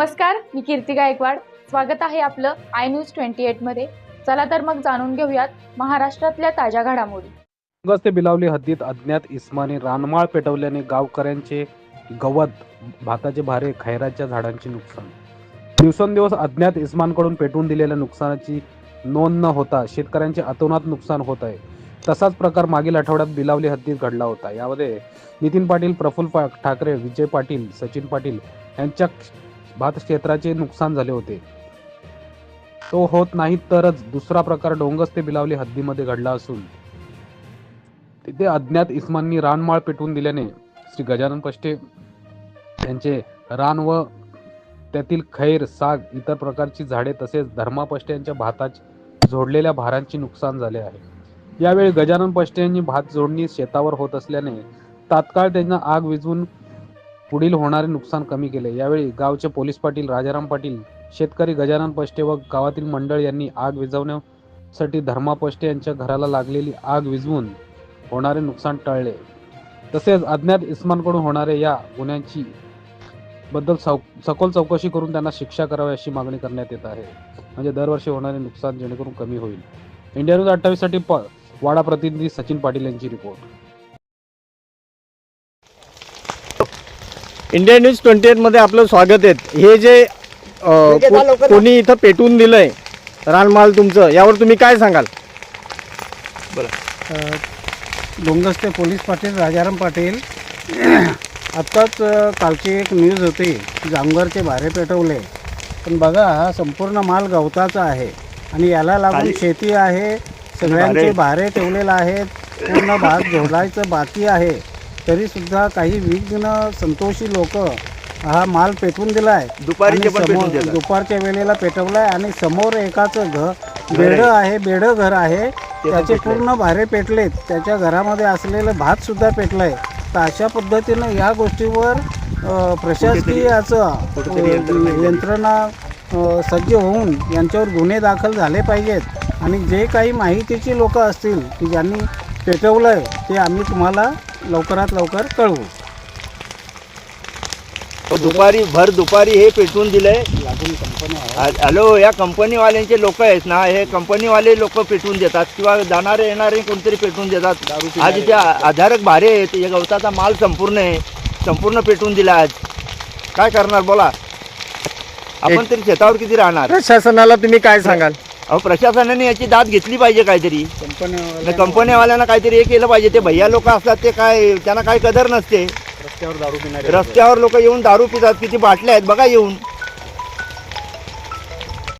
नमस्कार मी कीर्ती गायकवाड. स्वागत आहे आपलं आय न्यूज ट्वेंटी एटमध्ये चला तर मग जाणून घेऊयात महाराष्ट्रातल्या ताज्या घडामोडी. ऑगस्ट ते बिलावली हद्दीत अज्ञात इस्माने रानमाळ पेटवल्याने गावकऱ्यांचे गवत भाताचे भारे खैराच्या झाडांचे नुकसान. दिवसेंदिवस अज्ञात इस्मानकडून पेटवून दिलेल्या नुकसानाची नोंद न होता शेतकऱ्यांचे अतोनात नुकसान होत आहे. तसाच प्रकार मागील आठवड्यात बिलावली हद्दीत घडला होता. यामध्ये नितीन पाटील प्रफुल्ल पा ठाकरे विजय पाटील सचिन पाटील यांच्या भात क्षेत्राचे नुकसान झाले होते. तो होत नाही तरच दुसरा प्रकार डोंगस ते बिलावली हद्दीमध्ये घडला असून. तिथे अज्ञात इस्मांनी रानमाळ पेटवून दिल्याने श्री गजानन पष्टे यांचे रान व त्यातील खैर साग इतर प्रकारची झाडे तसेच धर्मापष्टे यांच्या भातात जोडलेल्या भारांचे नुकसान झाले आहे. यावेळी गजानन पष्टे यांनी भात जोडणी शेतावर होत असल्याने तात्काळ त्यांना आग विझवून पुढील होणारे नुकसान कमी केले. यावेळी गावचे पोलीस पाटील राजाराम पाटील शेतकरी गजानन पष्टे व गावातील मंडळ यांनी आग विझवण्यासाठी धर्मा पष्टे यांच्या घराला लागलेली आग विझवून होणारे नुकसान टळले. तसेच अज्ञात इस्मानकडून होणाऱ्या या गुन्ह्यांची बद्दल सखोल चौकशी करून त्यांना शिक्षा करावी अशी मागणी करण्यात येत आहे. म्हणजे दरवर्षी होणारे नुकसान जेणेकरून कमी होईल. इंडिया न्यूज अठ्ठावीससाठी प वाडा प्रतिनिधी सचिन पाटील यांची रिपोर्ट. इंडिया न्यूज ट्वेंटी एटमध्ये आपलं स्वागत आहे. हे जे अ, को- कोणी इथं पेटवून दिलंय रानमाल तुमचं यावर तुम्ही काय सांगाल? डोंगसचे पोलीस पाटील राजाराम पाटील. आत्ताच अ, कालची एक न्यूज होती जामगरचे भारे पेटवले. पण बघा हा संपूर्ण माल गवताचा आहे. आणि याला लागून शेती आहे सगळ्यांचे भारे ठेवलेले आहेत पूर्ण भात जोडायचं बाकी आहे. तरीसुद्धा काही विघ्न संतोषी लोक हा माल पेटवून पेटवून समोर- दिलाय. दुपारच्या वेळेला पेटवलाय आणि समोर एकाचं घर बेड आहे बेड घर आहे. त्याचे पूर्ण भारे पेटलेत. त्याच्या घरामध्ये असलेलं भात सुद्धा पेटलंय. तर अशा पद्धतीनं या गोष्टीवर प्रशासकीयाचं यंत्रणा सज्ज होऊन यांच्यावर गुन्हे दाखल झाले पाहिजेत. आणि जे काही माहितीची लोक असतील की ज्यांनी पेटवलंय ते आम्ही तुम्हाला लवकरात लवकर कळवू. दुपारी भर दुपारी हे पेटवून दिलंय. हा- हॅलो या कंपनीवाल्यांचे लोक आहेत ना हे कंपनीवाले लोक पेटवून देतात किंवा जाणारे येणारे कोणतरी पेटवून देतात. आज इथे आधारक भारे आहेत. या गवताचा माल संपूर्ण आहे. संपूर्ण पेटवून दिला आज. काय करणार? बोला. आपण तरी शेतावर किती राहणार? प्रशासनाला तुम्ही काय सांगाल? अहो प्रशासनाने याची दाद घेतली पाहिजे काहीतरी. कंपनी कंपनीवाल्यांना काहीतरी हे केलं पाहिजे. ते भैया लोक असतात ते काय त्यांना काही कदर नसते. रस्त्यावर दारू पिणारे रस्त्यावर लोक येऊन दारू पितात किती बाटल्या आहेत बघा येऊन.